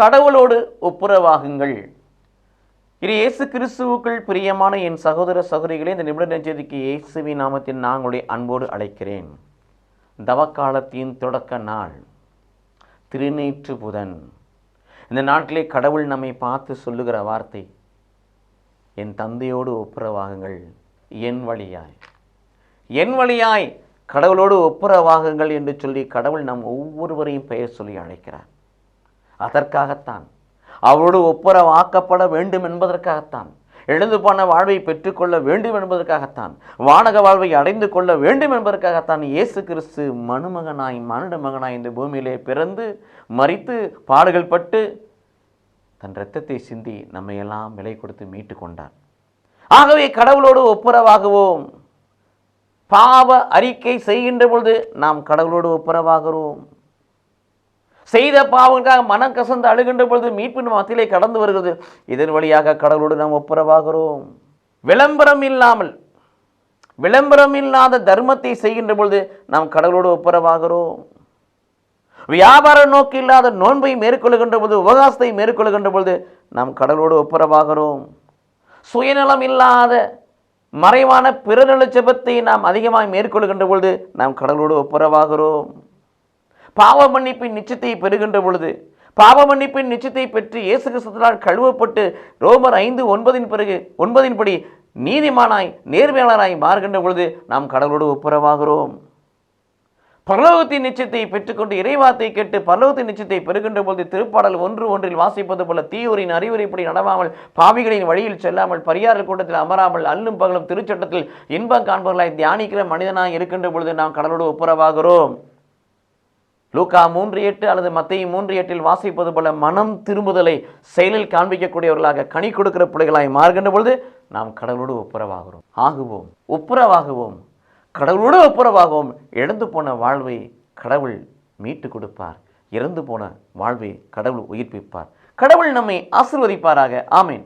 கடவுளோடு ஒப்புரவாகுங்கள். இது இயேசு கிறிஸ்துவுக்குள் பிரியமான என் சகோதர சகோதரிகளே இந்த நிமிட நெஞ்சதிக்கு இயேசுவின் நாமத்தில் நான் உங்களை அன்போடு அழைக்கிறேன். தவக்காலத்தின் தொடக்க நாள் திருநீற்று புதன். இந்த நாட்டிலே கடவுள் நம்மை பார்த்து சொல்லுகிற வார்த்தை என் தந்தையோடு ஒப்புரவாகுங்கள் என் வழியாய். என் வழியாய் கடவுளோடு ஒப்புரவாகுங்கள் என்று சொல்லி கடவுள் நம் ஒவ்வொருவரையும் பெயர் சொல்லி அழைக்கிறார். அதற்காகத்தான். அவரோடு ஒப்புரவாக்கப்பட வேண்டும் என்பதற்காகத்தான். எழுந்து போன வாழ்வை பெற்றுக்கொள்ள வேண்டும் என்பதற்காகத்தான். வானக வாழ்வை அடைந்து கொள்ள வேண்டும் என்பதற்காகத்தான் இயேசு கிறிஸ்து மனுமகனாய் மானிட மகனாய் இந்த பூமியிலே பிறந்து மறித்து பாடுகள் பட்டு தன் இரத்தத்தை சிந்தி நம்மை எல்லாம் விலை கொடுத்து மீட்டு கொண்டார். ஆகவே கடவுளோடு ஒப்புரவாகுவோம். பாவ அறிக்கை செய்கின்ற பொழுது நாம் கடவுளோடு ஒப்புரவாகிறோம். செய்த பாவங்களுக்காக மனம் கசந்து அழுகின்ற பொழுது மீட்பின் மத்தியிலே கடந்து வருகிறது. இதன் வழியாக கடவுளோடு நாம் ஒப்புரவாகிறோம். விளம்பரம் இல்லாமல் விளம்பரம் இல்லாத தர்மத்தை செய்கின்ற பொழுது நாம் கடவுளோடு ஒப்புரவாகிறோம். வியாபார நோக்கு இல்லாத நோன்பை மேற்கொள்கின்ற பொழுது உபகாசத்தை மேற்கொள்கின்ற பொழுது நாம் கடவுளோடு ஒப்புரவாகிறோம். சுயநலம் இல்லாத மறைவான பிறநல நாம் அதிகமாக மேற்கொள்கின்ற பொழுது நாம் கடவுளோடு ஒப்புரவாகிறோம். பாவ மன்னிப்பின் நிச்சயத்தை பெறுகின்ற பொழுது பாவ மன்னிப்பின் நிச்சயத்தை பெற்று இயேசு கிறிஸ்துவினால் கழுவப்பட்டு ரோமர் ஐந்து ஒன்பதின் பிறகு ஒன்பதின்படி நீதிமானாய் நேர்மையாளராய் மாறுகின்ற பொழுது நாம் கடவுளோடு ஒப்புரவாகிறோம். பரலோகத்தின் நிச்சயத்தை பெற்றுக்கொண்டு இறைவாத்தை கேட்டு பரலோகத்தின் நிச்சயத்தை பெறுகின்ற பொழுது திருப்பாடல் ஒன்று ஒன்றில் வாசிப்பது போல தீயோரின் அறிவுரைப்படி நடவாமல் பாவிகளின் வழியில் செல்லாமல் பரியாரல் கூட்டத்தில் அமராமல் அல்லும் பகலும் திருச்சட்டத்தில் இன்பம் காண்பவர்களாய் தியானிக்கிற மனிதனாய் இருக்கின்ற பொழுது நாம் கடவுளோடு ஒப்புரவாகிறோம். லூக்கா மூன்று எட்டு அல்லது மத்திய மூன்று எட்டில் வாசிப்பது போல மனம் திரும்புதலை செயலில் காண்பிக்கக்கூடியவர்களாக கனி கொடுக்கிற பிள்ளைகளாய் மாறுகின்ற பொழுது நாம் கடவுளோடு ஒப்புரவாகிறோம். ஆகுவோம். ஒப்புரவாகுவோம். கடவுளோடு ஒப்புரவாகவும். இழந்து போன வாழ்வை கடவுள் மீட்டு கொடுப்பார். இறந்து போன வாழ்வை கடவுள் உயிர்ப்பிப்பார். கடவுள் நம்மை ஆசிர்வதிப்பாராக. ஆமேன்.